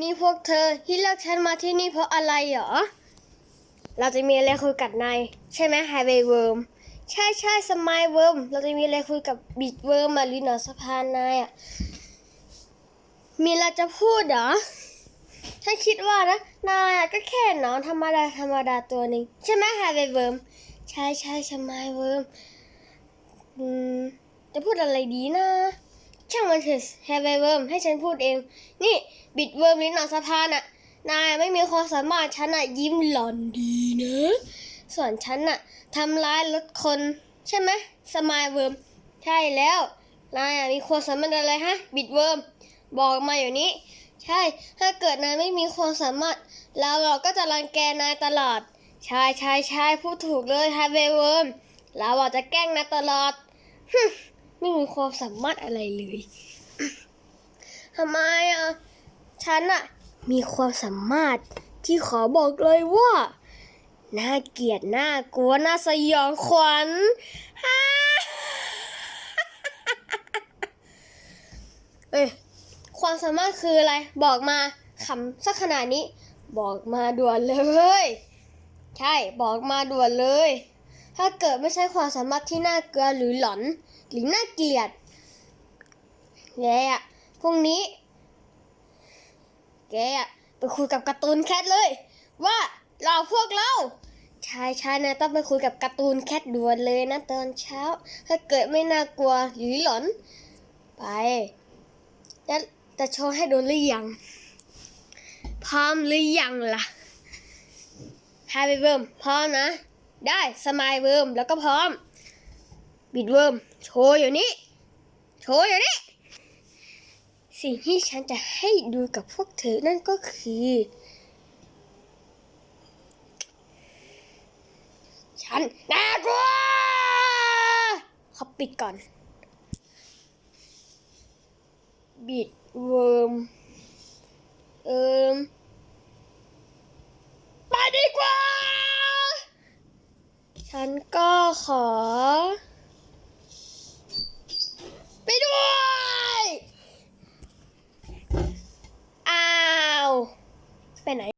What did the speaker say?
นี่พวกเธอที่เลือกฉันมาที่นี่เพราะอะไรเหรอ เราจะมีอะไรคุยกับนายใช่ไหมไฮเวย์เวิร์มใช่ใช่สมายเวิร์มเราจะมีอะไรคุยกับบิดเวิร์มมาหรือหนอสะพานนายอะ มีอะไรจะพูดเหรอ ฉันคิดว่านะนายอะก็แค่หนอนธรรมดาธรรมดาตัวหนึ่งใช่ไหมไฮเวย์เวิร์มใช่ใช่สมายเวิร์มอืมจะพูดอะไรดีนะ ช่างมันเถอะแฮร์ไวเวิร์มให้ฉันพูดเอง นี่บิดเวิร์มลิ้นหนอนสะพานอะนายไม่มีความสามารถฉันอะยิ้มหล่อนดีนะส่วนฉันอะทำร้ายรถคน ใช่ไหมสมายเวิร์มใช่แล้วนายมีความสามารถอะไรฮะ บิดเวิร์มบอกมาอยู่นี้ ใช่ ถ้าเกิดนายไม่มีความสามารถแล้วเราก็จะรังแกนายตลอดช่ใช่ใช่พูดถูกเลยไฮเวย์เวิร์มเราอะจะแกล้งนายตลอดฮึ ไม่มีความสามารถอะไรเลยทำไมอะฉันอะมีความสามารถที่ขอบอกเลยว่า น่าเกลียดน่ากลัวน่าสยองขวัญเอ้ยความสามารถคืออะไร บอกมาขำสักขนาดนี้ บอกมาด่วนเลย ใช่ บอกมาด่วนเลย ถ้าเกิดไม่ใช่ความสามารถที่น่าเกลือหรือหลอน หรือน่าเกลียดแกอะพรุ่งนี้ แกอะไปคุยกับการ์ตูนแคทเลย ว่าเราพวกเราชายชายนะต้องไปคุยกับการ์ตูนแคทด่วนเลยนะตอนเช้า ถ้าเกิดไม่น่ากลัวหรือหลอน ไปจะจะโชว์ให้ดูหรือยังพร้อมหรือยังล่ะฮาร์ y เวิร์มพร้อมนะ ได้สมายเวิร์มแล้วก็พร้อม บิดเวิร์มโชว์อยู่นี่โชว์อยู่นี่สิ่งที่ฉันจะให้ดูกับพวกเธอนั่นก็คือ ฉันน่ากลัวขาปิดก่อน บิดเวิร์มเออ I.